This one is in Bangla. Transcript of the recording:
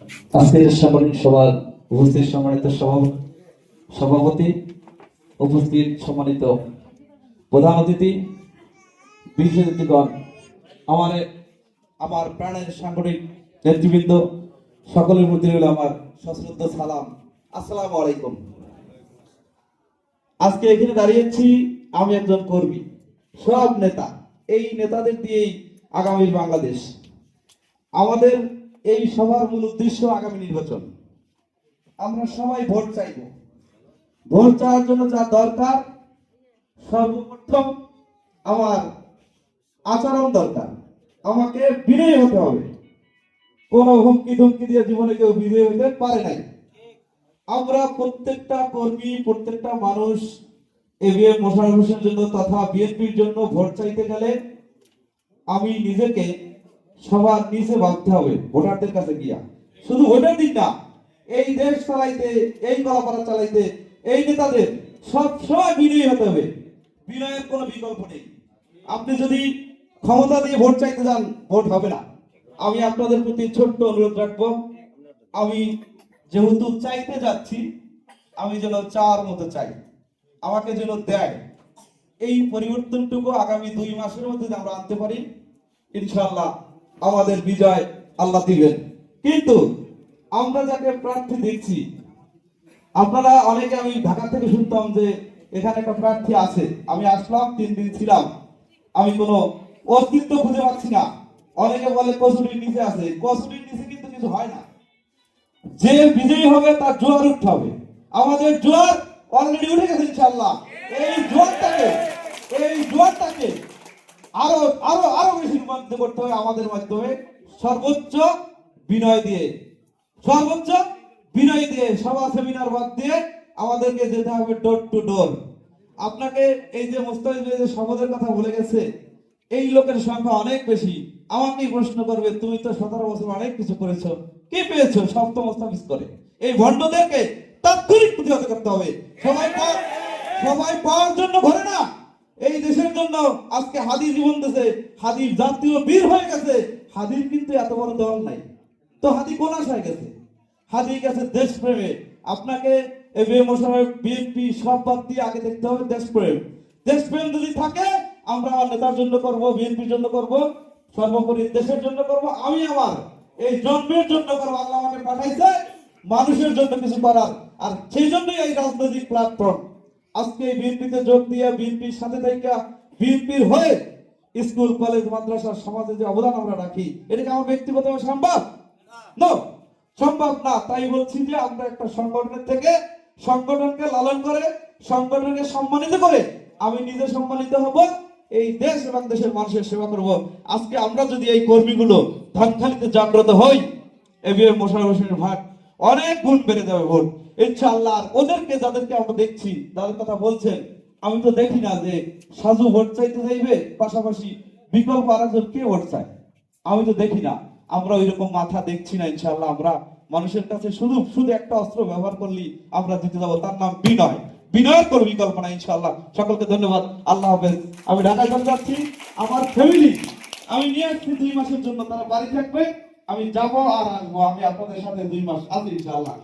আজকের সাংগঠনিক সভার উপস্থিত সম্মানিত সভাপতি, উপস্থিত সম্মানিত প্রধান অতিথি বিশেষ অতিথিগণ, আমার আমার প্রাণের সাংগঠনিক নেতৃবৃন্দ, সকলের প্রতি রইল আমার সশ্রদ্ধ সালাম। আসসালামু আলাইকুম। আজকে এখানে দাঁড়িয়েছি আমি একজন কর্মী, সব নেতা, এই নেতাদের দিয়েই আগামীর বাংলাদেশ। আমাদের এই সভার মূল উদ্দেশ্য আগামী নির্বাচন। আমরা সবাই ভোট চাইব। ভোট চাওয়ার জন্য যা দরকার, সর্বপ্রথম আমার আচরণ দরকার। আমাকে বিনয়ী হতে হবে। কোনো হুমকি ধুমকি দিয়ে জীবনে কেউ বিজয়ী হতে পারে নাই। আমরা প্রত্যেকটা কর্মী, প্রত্যেকটা মানুষ, এবিএম মোশারফ হোসেনের জন্য তথা বিএনপির জন্য ভোট চাইতে গেলে আমি নিজেকে সবার নিচে ভাবতে হবে, ভোটারদের কাছে গিয়া। শুধু ভোটের দিন না, এই দেশ চালাইতে, এই কলাপাড়া চালাইতে, এই নেতাদের সব সময় বিনয়ী হতে হবে। বিনয়ের কোনো বিকল্প নেই। আপনি যদি ক্ষমতা দিয়ে ভোট চাইতে যান, ভোট হবে না। আমি আপনাদের প্রতি ছোট্ট অনুরোধ রাখব। আমি যেহেতু চাইতে যাচ্ছি, আমি যেন চার মতো চাই। আমাকে যেন দেয়। এই পরিবর্তনটুকু আগামী দুই মাসের মধ্যে আমরা আনতে পারি। ইনশাআল্লাহ আমাদের বিজয় আল্লাহ দিবেন। কিন্তু আমরা যাকে প্রার্থী দেখছি, আপনারা অনেকে আমি ঢাকা থেকে শুনতাম যে এখানে একটা প্রার্থী আছে। আমি আসলাম, তিন দিন ছিলাম। আমি কোনো অস্তিত্ব খুঁজে পাচ্ছি না। অনেকে বলে কসুরির নিচে আছে। কসুরির নিচে কিন্তু কিছু হয় না। যে বিজয়ী হবে, তার জোয়ার উঠতে হবে। আমাদের জোয়ার অলরেডি উঠে গেছে ইনশাল্লাহ এই জোয়ারটাকে এই জোয়ারটাকে আরও আরও আরও বেশি রূপান্তরিত করতে হবে আমাদের মাধ্যমে। সর্বোচ্চ বিনয় দিয়ে। সর্বোচ্চ বিনয় দিয়ে সভা, সেমিনার বাদ দিয়ে আমাদেরকে যেতে হবে ডোর টু ডোর আপনাকে এই যে ভাই যে শপথের কথা বলে গেছে, এই লোকের সংখ্যা অনেক বেশি। আমাকেই প্রশ্ন করবে, তুমি তো সতেরো বছর অনেক কিছু করেছ। কি পেয়েছ? মোস্তাফিজ করে। এই ভণ্ডদেরকে তাৎক্ষণিক প্রতিহত করতে হবে। সবাই সবাই পাওয়ার জন্য ঘরে না। এই দেশের জন্য আজকে হাদি জীবন দেশে হাদির জাতীয় বীর হয়ে গেছে। হাদির কিন্তু এত বড় দল নাই। তো হাদি কোন হয়ে গেছে। হাদি গেছে দেশপ্রেমে। আপনাকে এবিএ মোশারফ বিএনপি সব বাদ দিয়ে আগে দেখতে হবে দেশপ্রেম। দেশপ্রেম যদি থাকে, আমরা আমার নেতার জন্য করব বিএনপির জন্য করব, সর্বোপরি দেশের জন্য করব। আমি আমার এই জন্মের জন্য করব, আল্লাহ আমাকে পাঠাইছে। মানুষের জন্য কিছু করার। আর সেই জন্যই এই রাজনৈতিক প্ল্যাটফর্ম আজকে বিএনপিতে যোগ দিয়ে বিএনপির সাথে থেকে বিএনপির হয়ে স্কুল, কলেজ, মাদ্রাসা সমাজে যে অবদান আমরা রাখি, এটা কি আমার ব্যক্তিগতভাবে সম্ভব? নো সম্ভব না। তাই বলছি যে আমরা একটা সংগঠনের থেকে সংগঠনকে লালন করে, সংগঠনকে সম্মানিত করে আমি নিজে সম্মানিত হব, এই দেশ এবং দেশের মানুষের সেবা করব। আজকে আমরা যদি এই কর্মীগুলো ধানখালিতে জাগ্রত হই এবিএম মোশারফ হোসেনের ভাগ অনেক গুণ বেড়ে যাবে ভোট। ইনশাআল্লাহ, আর ওদেরকে যাদেরকে আমরা দেখছি যাদের কথা বলছেন, আমি তো দেখি না যে সাজু ভোট চাইতে যাইবে পাশাপাশি বিকল্প আরেকজন কে ভোট চায়? আমি তো দেখি না। আমরা ওই রকম মাথা দেখছি না, ইনশাআল্লাহ, আমরা মানুষের কাছে শুধু শুধু একটা অস্ত্র ব্যবহার করলি আমরা দিতে যাব, তার নাম বিনয়। বিনয়ের কোনো বিকল্প না ইনশাআল্লাহ। সকলকে ধন্যবাদ। আল্লাহ হাফেজ। আমি ঢাকায় যাচ্ছি। আমার ফ্যামিলি আমি নিয়ে আসছি দুই মাসের জন্য, তারা বাড়ি থাকবে। আমি যাব আর আসব। আমি আপনাদের সাথে দুই মাস আছি ইনশাআল্লাহ।